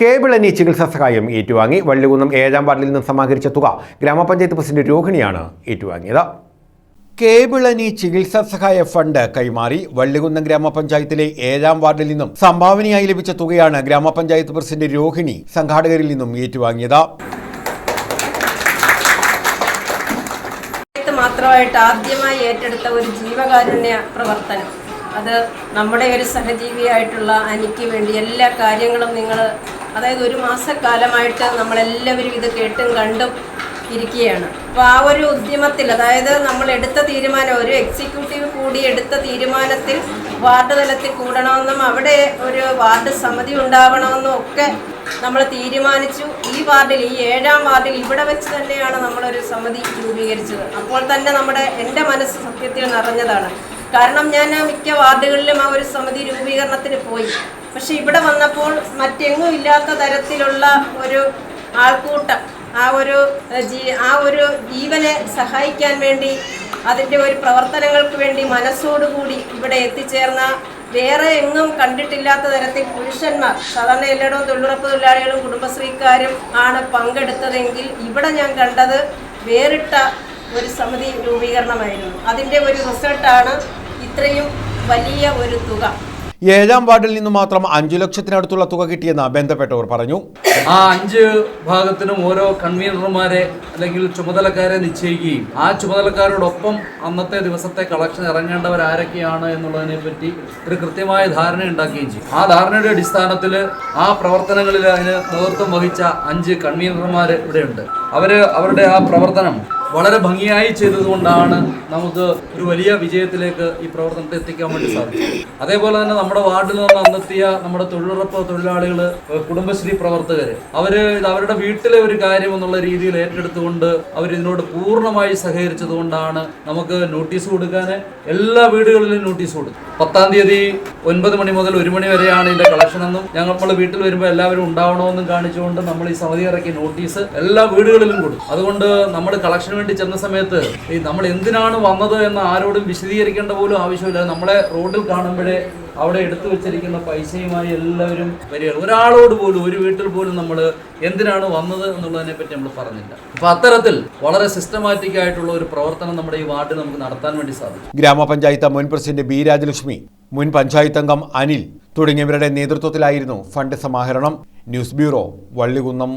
കേബിളനി ചികിത്സാ സഹായം ഏറ്റുവാങ്ങി. വള്ളികുന്നം ഏഴാം വാർഡിൽ നിന്ന് സമാഹരിച്ച തുക ഗ്രാമപഞ്ചായത്ത് പ്രസിഡന്റ് രോഹിണിയാണ് ഏറ്റുവാങ്ങിയത്. കേബിളനി ചികിത്സാ സഹായ ഫണ്ട് കൈമാറി. വള്ളികുന്നം ഗ്രാമപഞ്ചായത്തിലെ ഏഴാം വാർഡിൽ നിന്നും സംഭാവനയായി ലഭിച്ച തുകയാണ് ഗ്രാമപഞ്ചായത്ത് പ്രസിഡന്റ് രോഹിണി സംഘാടകരിൽ നിന്നും ഏറ്റുവാങ്ങിയത്. മാത്രമായിട്ട് ആദ്യമായി ഏറ്റെടുത്ത ഒരു ജീവകാരുണ്യ പ്രവർത്തനം. അത് നമ്മുടെ ഒരു സഹജീവിയായിട്ടുള്ള അനിക്ക് വേണ്ടി എല്ലാ കാര്യങ്ങളും നിങ്ങൾ അതായത് ഒരു മാസക്കാലമായിട്ട് നമ്മളെല്ലാവരും ഇത് കേട്ടും കണ്ടും ഇരിക്കുകയാണ്. അപ്പോൾ ആ ഒരു ഉദ്യമത്തിൽ അതായത് നമ്മൾ എടുത്ത തീരുമാനം ഒരു എക്സിക്യൂട്ടീവ് കൂടി എടുത്ത തീരുമാനത്തിൽ വാർഡ് തലത്തിൽ കൂടണമെന്നും അവിടെ ഒരു വാർഡ് സമിതി ഉണ്ടാവണമെന്നും ഒക്കെ നമ്മൾ തീരുമാനിച്ചു. ഈ വാർഡിൽ ഈ ഏഴാം വാർഡിൽ ഇവിടെ വെച്ച് തന്നെയാണ് നമ്മളൊരു സമിതി രൂപീകരിച്ചത്. അപ്പോൾ തന്നെ നമ്മുടെ എന്റെ മനസ്സ് സത്യത്തിൽ നിറഞ്ഞതാണ്. കാരണം ഞാൻ മിക്ക വാർഡുകളിലും ആ ഒരു സമിതി രൂപീകരണത്തിന് പോയി. പക്ഷെ ഇവിടെ വന്നപ്പോൾ മറ്റെങ്ങും ഇല്ലാത്ത തരത്തിലുള്ള ഒരു ആൾക്കൂട്ടം ആ ഒരു ആ ഒരു ജീവനെ സഹായിക്കാൻ വേണ്ടി അതിന്റെ ഒരു പ്രവർത്തനങ്ങൾക്ക് വേണ്ടി മനസ്സോടുകൂടി ഇവിടെ എത്തിച്ചേർന്ന വേറെ എങ്ങും കണ്ടിട്ടില്ലാത്ത തരത്തിൽ പുരുഷന്മാർ സാധാരണ എല്ലായിടവും തൊഴിലുറപ്പ് തൊഴിലാളികളും കുടുംബശ്രീക്കാരും ആണ് പങ്കെടുത്തതെങ്കിൽ ഇവിടെ ഞാൻ കണ്ടത് വേറിട്ട ഒരു സമിതി രൂപീകരണമായിരുന്നു. അതിന്റെ ഒരു റിസൾട്ടാണ് ഇത്രയും വലിയ ഒരു തുക. ഏഴാം വാർഡിൽ നിന്ന് മാത്രം അഞ്ചു ലക്ഷത്തിനടുത്തുള്ള തുക കിട്ടിയെന്ന് ബന്ധപ്പെട്ടവർ പറഞ്ഞു. ആ അഞ്ച് ഭാഗത്തിനും ഓരോ കൺവീനർമാരെ അല്ലെങ്കിൽ ചുമതലക്കാരെ നിശ്ചയിക്കുകയും ആ ചുമതലക്കാരോടൊപ്പം അന്നത്തെ ദിവസത്തെ കളക്ഷൻ ഇറങ്ങേണ്ടവർ ആരൊക്കെയാണ് എന്നുള്ളതിനെ പറ്റി ഒരു കൃത്യമായ ധാരണ ഉണ്ടാക്കുകയും ചെയ്യും. ആ ധാരണയുടെ അടിസ്ഥാനത്തിൽ ആ പ്രവർത്തനങ്ങളിൽ അതിന് നേതൃത്വം വഹിച്ച അഞ്ച് കൺവീനർമാർ ഇവിടെയുണ്ട്. അവർ അവരുടെ ആ പ്രവർത്തനം വളരെ ഭംഗിയായി ചെയ്തതുകൊണ്ടാണ് നമുക്ക് ഒരു വലിയ വിജയത്തിലേക്ക് ഈ പ്രവർത്തനത്തെ എത്തിക്കാൻ വേണ്ടി സാധിച്ചത്. അതേപോലെ തന്നെ നമ്മുടെ വാർഡിൽ നിന്ന് അന്നെത്തിയ നമ്മുടെ തൊഴിലുറപ്പ് തൊഴിലാളികൾ കുടുംബശ്രീ പ്രവർത്തകർ അവർ ഇത് അവരുടെ വീട്ടിലെ ഒരു കാര്യം എന്നുള്ള രീതിയിൽ ഏറ്റെടുത്തുകൊണ്ട് അവർ ഇതിനോട് പൂർണമായി സഹകരിച്ചതുകൊണ്ടാണ് നമുക്ക് നോട്ടീസ് കൊടുക്കാൻ എല്ലാ വീടുകളിലും നോട്ടീസ് കൊടുത്തു പത്താം തീയതി ഒൻപത് മണി മുതൽ ഒരു മണി വരെയാണ് ഇതിന്റെ കളക്ഷൻ എന്നും ഞങ്ങൾ നമ്മൾ വീട്ടിൽ വരുമ്പോൾ എല്ലാവരും ഉണ്ടാവണമെന്നും കാണിച്ചുകൊണ്ട് നമ്മൾ ഈ സമിതി ഇറക്കിയ നോട്ടീസ് എല്ലാ വീടുകളിലും കൊടുക്കും. അതുകൊണ്ട് നമ്മൾ കളക്ഷന് വേണ്ടി ചെന്ന സമയത്ത് ഈ നമ്മൾ എന്തിനാണ് വന്നത് എന്ന് ആരോടും വിശദീകരിക്കേണ്ട പോലും ആവശ്യമില്ല. നമ്മളെ റോഡിൽ കാണുമ്പോഴേ അവിടെ എടുത്തു വെച്ചിരിക്കുന്ന പൈസയുമായി എല്ലാവരും വരികയാണ്. ഒരാളോട് പോലും ഒരു വീട്ടിൽ പോലും നമ്മൾ എന്തിനാണ് വന്നത് എന്നുള്ളതിനെ പറ്റി നമ്മൾ പറഞ്ഞില്ല. അപ്പൊ അത്തരത്തിൽ വളരെ സിസ്റ്റമാറ്റിക് ആയിട്ടുള്ള ഒരു പ്രവർത്തനം നമ്മുടെ ഈ വാർഡിൽ നമുക്ക് നടത്താൻ വേണ്ടി സാധിക്കും ഗ്രാമപഞ്ചായത്ത് മുൻ പ്രസിഡന്റ് ബി രാജലക്ഷ്മി മുൻ പഞ്ചായത്ത് അംഗം അനിൽ തുടങ്ങിയവരുടെ നേതൃത്വത്തിലായിരുന്നു ഫണ്ട് സമാഹരണം. News bureau Vallikunnam.